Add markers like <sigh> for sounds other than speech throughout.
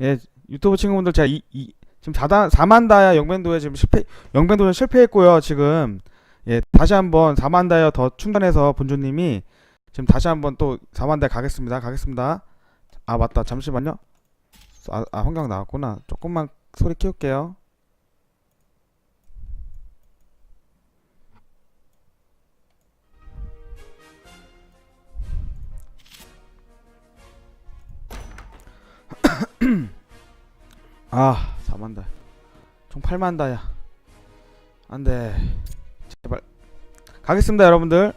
예, 유튜브 친구분들 제가 이, 이 지금 4단 4만 다이아 영변도에 지금 실패 영변도에 실패했고요. 지금 예, 다시 한번 4만 다이아 더 충전해서 본주님이 지금 다시 한번 또 4만 다이아 가겠습니다. 가겠습니다. 아, 맞다. 잠시만요. 아, 아 환경 나왔구나. 조금만 소리 키울게요. 아, 4만 다. 총 8만 다야. 안 돼. 제발. 가겠습니다, 여러분들.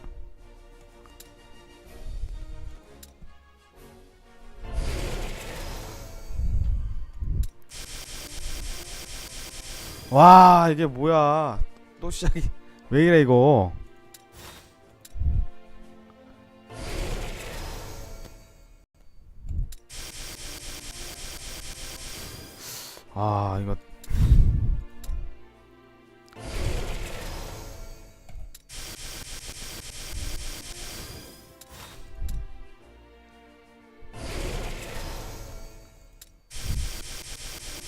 와, 이게 뭐야. 또 시작이. 왜 이래, 이거. 아, 이거.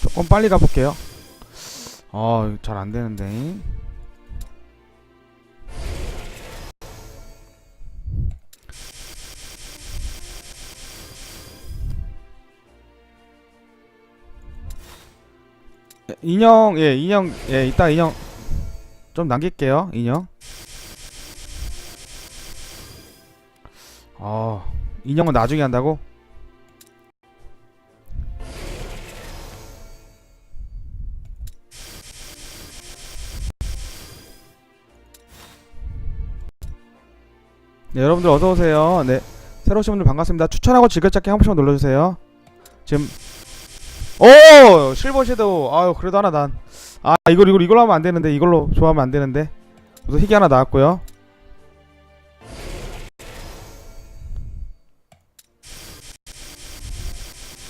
조금 빨리 가볼게요. 어, 잘안 되는데. 인형, 예, 인형, 예, 이따 인형 좀 남길게요. 인형. 어, 인형은 나중에 한다고? 네, 여러분들 어서 오세요. 네, 새로 오신 분들 반갑습니다. 추천하고 즐겨찾기 한 번씩만 눌러주세요. 지금 오 실버 섀도우. 아유 그래도 하나 난. 아 이걸 이걸 이걸로 하면 안 되는데 이걸로 좋아하면 안 되는데. 우선 희귀 하나 나왔고요.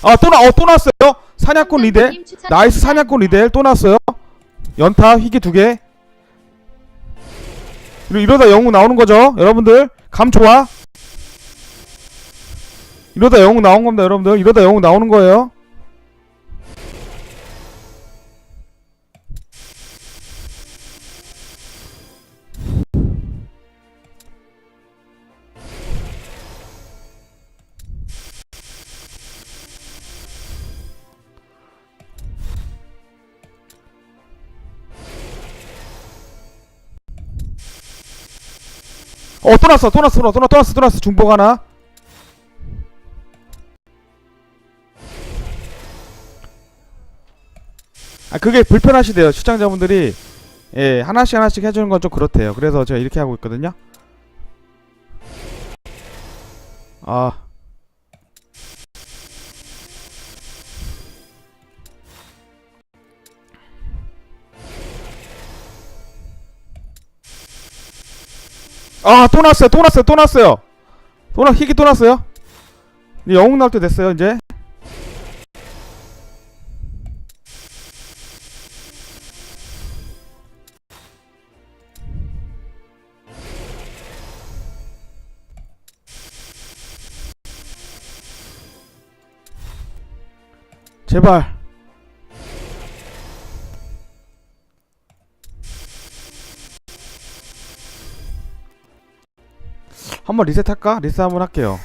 아 또 나, 어, 또 나왔어요. 사냥꾼 리델. 나이스 사냥꾼 리델 또 나왔어요. 연타 희귀 두 개. 이러, 이러다 영웅 나오는 거죠, 여러분들. 감 좋아? 이러다 영웅 나온 겁니다, 여러분들. 이러다 영웅 나오는 거예요. 어, 또 났어, 또 났어, 또 났어, 또 났어, 또 났어, 중복 하나. 아, 그게 불편하시대요, 시청자분들이. 예, 하나씩 하나씩 해주는 건 좀 그렇대요. 그래서 제가 이렇게 하고 있거든요. 아. 또 났어요, 또 났어요, 또 났어요. 또 나, 희귀 또 났어요. 영웅 나올 때 됐어요, 이제. 제발. 한번 리셋할까? 리셋 한번 할게요.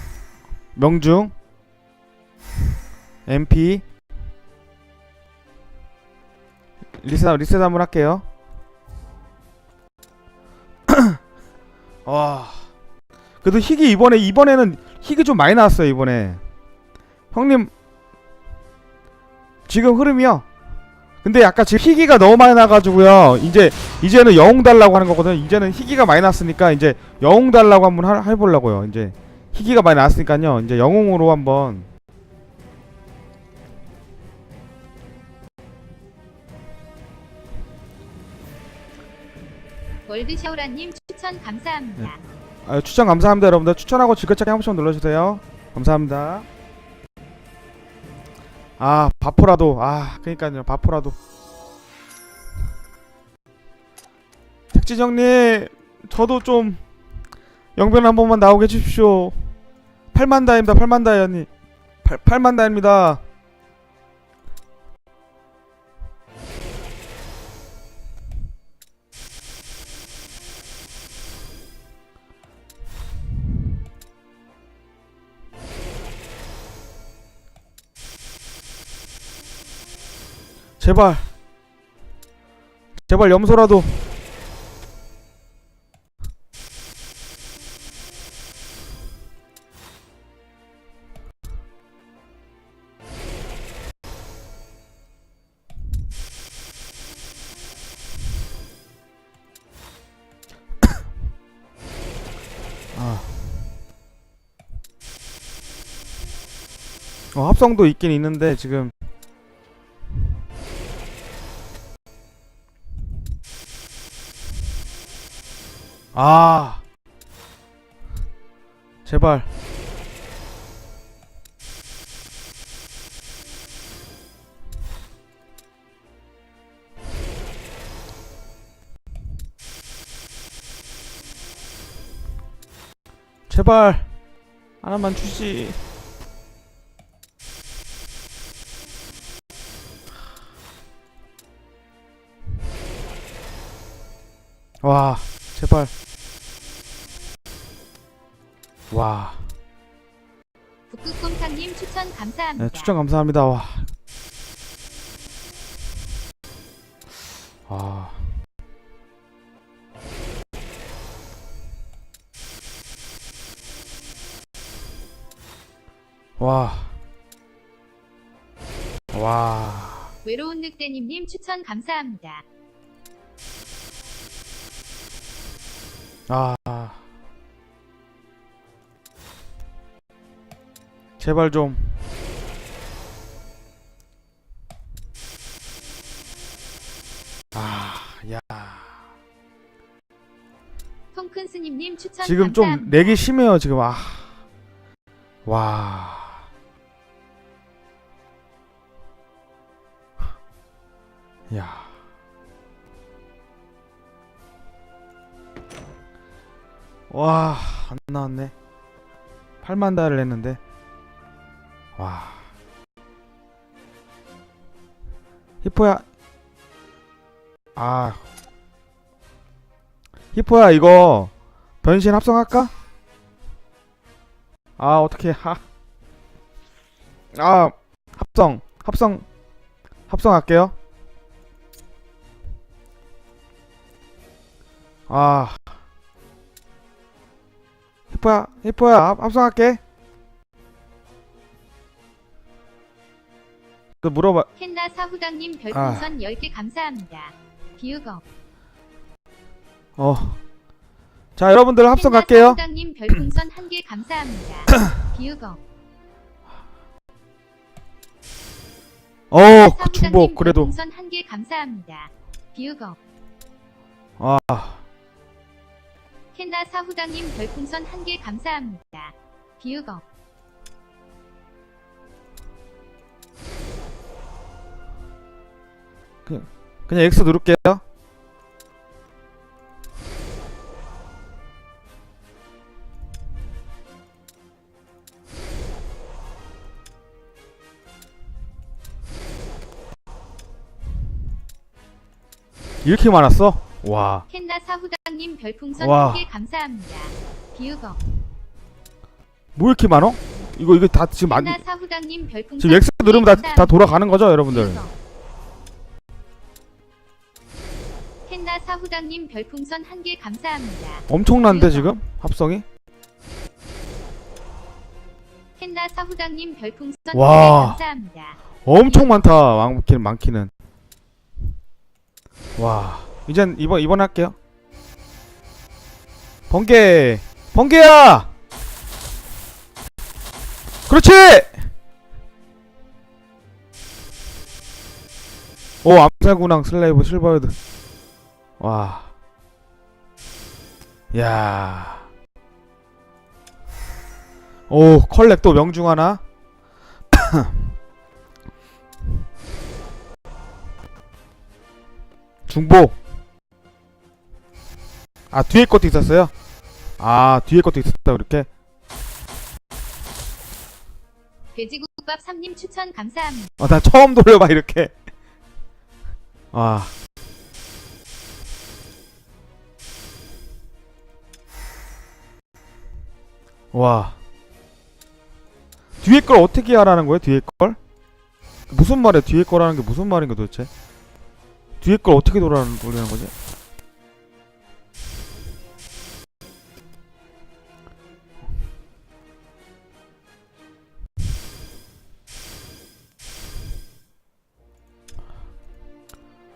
명중 MP 리셋 리셋 한번 할게요. <clears throat> 와. 그래도 희귀 이번에 이번에는 희귀 좀 많이 나왔어요 이번에. 형님 지금 흐름이요. 근데 약간 지금 희귀가 너무 많이 나가지고요. 이제 이제는 영웅 달라고 하는 거거든요. 이제는 희귀가 많이 났으니까 이제 영웅 달라고 한번 하- 해보려고요. 이제 희귀가 많이 나왔으니까요. 이제 영웅으로 한번 월드샤오라님 추천 감사합니다. 아, 추천 감사합니다, 여러분들. 추천하고 즐겨찾기 한 번씩 눌러주세요. 감사합니다. 아, 바포라도. 아, 그니까요, 바포라도. 택지정님, 저도 좀 영변 한 번만 나오게 해주십시오. 8만 다입니다, 8만 다이언니. 8, 8만 다입니다. 제발 제발 염소라도 <coughs> 아. 어, 합성도 있긴 있는데 지금 아. 제발. 제발. 하나만 주지. 와 제발 와 북극곰탕님 추천 감사합니다. 네, 추천 감사합니다 와 아. 와. 와. 외로운 늑대님님 추천 감사합니다. 아. 제발 좀. 아, 야. 통큰 스님님 추천 지금 좀 감사합니다. 내기 심해요, 지금. 아. 와. 야. 와, 안 나왔네. 8만 달을 했는데. 와. 히포야. 아. 히포야, 이거 변신 합성할까? 아, 어떻게 하. 아, 합성. 합성. 합성할게요. 아. 히포야, 히포야, 합- 합성할게. 그 물어봐. 켄나 사후당님 아. 별풍선 10개 감사합니다. 비우거. 어. 자, 여러분들 합성 갈게요. 사후당님 별풍선 1개 감사합니다. <clears throat> 비우거. 어, 그 중복 그래도 별풍선 1개 감사합니다. 비우거. 아, 켄나 사후당님 별풍선 1개 감사합니다. 비우거. 그냥 X 누를게요. 이렇게 많았어? 와, 켄나 사후당님 별풍선 와. 1개 감사합니다. 비우거. 뭐 이렇게 많어? 이거 이거 다 지금 안 켄나 사후당님 별풍선 지금 X 1개 누르면 다, 다. 돌아가는 거죠, 여러분들? 켄나 사후당님 별풍선 1개 감사합니다. 엄청난데. 지금 합성이? 켄나 사후당님 별풍선 와. 1개 감사합니다. 엄청 많다. 많기는 많기는. 와. 이젠 이번 이번 할게요. 번개. 번개야. 그렇지. 오 암살군왕 슬레이브 실버헤드. 와. 야. 오 컬렉 또 명중 하나. <coughs> 중복. 아 뒤에 것도 있었어요? 아 뒤에 것도 있었다 이렇게. 돼지국밥 3님 추천 감사합니다. 아 나 처음 돌려봐 이렇게. 아. 와. 뒤에 걸 어떻게 하라는 거예요? 뒤에 걸? 무슨 말이야 뒤에 거라는 게 무슨 말인 가 도대체 뒤에 걸 어떻게 돌아는 돌리는 거지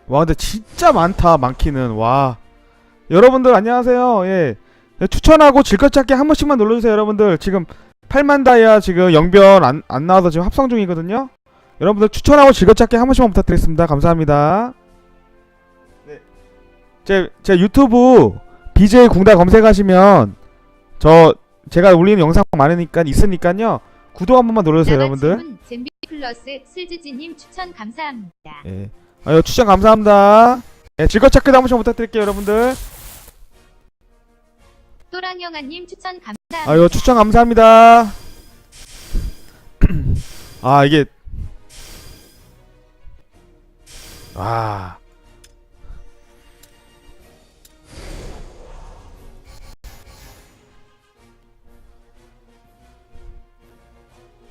와 근데 진짜 많다 많기는. 와. 여러분들 안녕하세요. 예. 예, 추천하고 질것찾기 한 번씩만 눌러주세요 여러분들. 지금 8만 다이아 지금 영변 안, 안 나와서 지금 합성 중이거든요. 여러분들 추천하고 즐거찾기 한 번씩만 부탁드리겠습니다. 감사합니다. 네. 제, 제 유튜브 BJ 궁다 검색하시면 저 제가 올리는 영상 많으니까 있으니까요. 구독 한 번만 눌러주세요 여러분들. 잼비 플러스 슬즈지님 추천 감사합니다. 예. 아유 추천 감사합니다 예, 즐거찾기도 한 번씩 부탁드릴게요 여러분들 또랑영아님 추천 감사합니다. 아유 추천 감사합니다. <clears throat> 아 이게 와.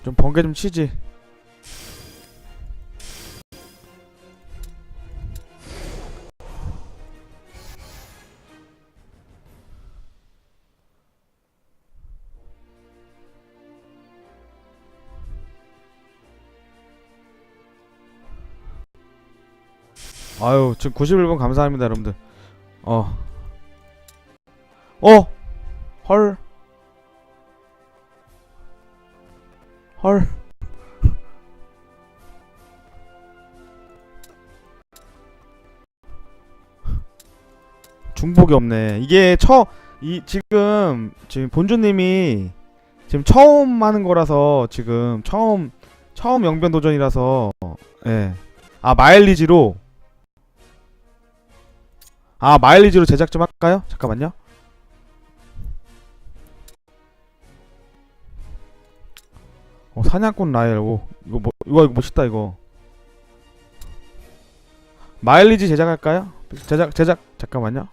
좀 번개 좀 치지. 지금 91분 감사합니다 여러분들. 어. 어. 헐. 헐. 중복이 없네. 이게 처, 이, 지금, 지금 본주님이 지금 처음 하는 거라서 지금 처음, 처음 영변 도전이라서, 예. 아, 마일리지로. 아, 마일리지로 제작 좀 할까요? 잠깐만요. 어, 사냥꾼 라엘, 오. 이거 뭐, 이거, 이거 멋있다, 이거. 마일리지 제작할까요? 제작, 제작, 잠깐만요.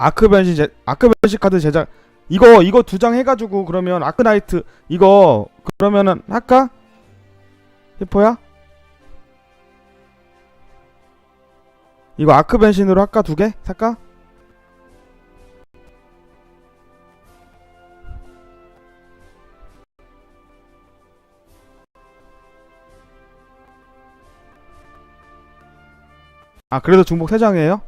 아크 변신 제, 아크 변신 카드 제작 이거 이거 두 장 해가지고 그러면 아크나이트 이거 그러면은 할까? 히포야? 이거 아크 변신으로 할까 두 개? 살까? 아 그래도 중복 세 장이에요?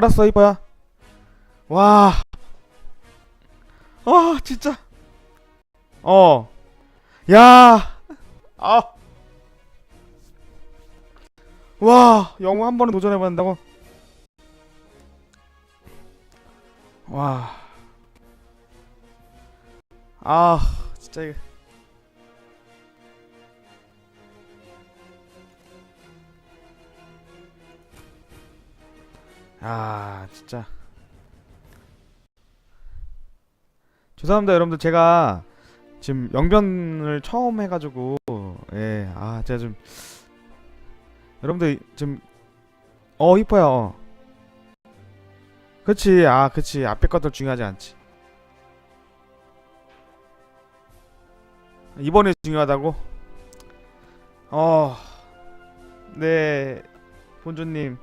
알았어, 이뻐야. 와. 아, 진짜. 어. 야. 아. 와, 영웅 한 번에 도전해 본다고? 와. 아, 진짜 이거. 아 진짜. 죄송합니다 여러분들. 제가 지금 영변을 처음 해가지고 예 아 제가 좀 여러분들 지금 어 이뻐요 어. 그치 아 그치 앞에 것들 중요하지 않지. 이번에 중요하다고? 어네 본주님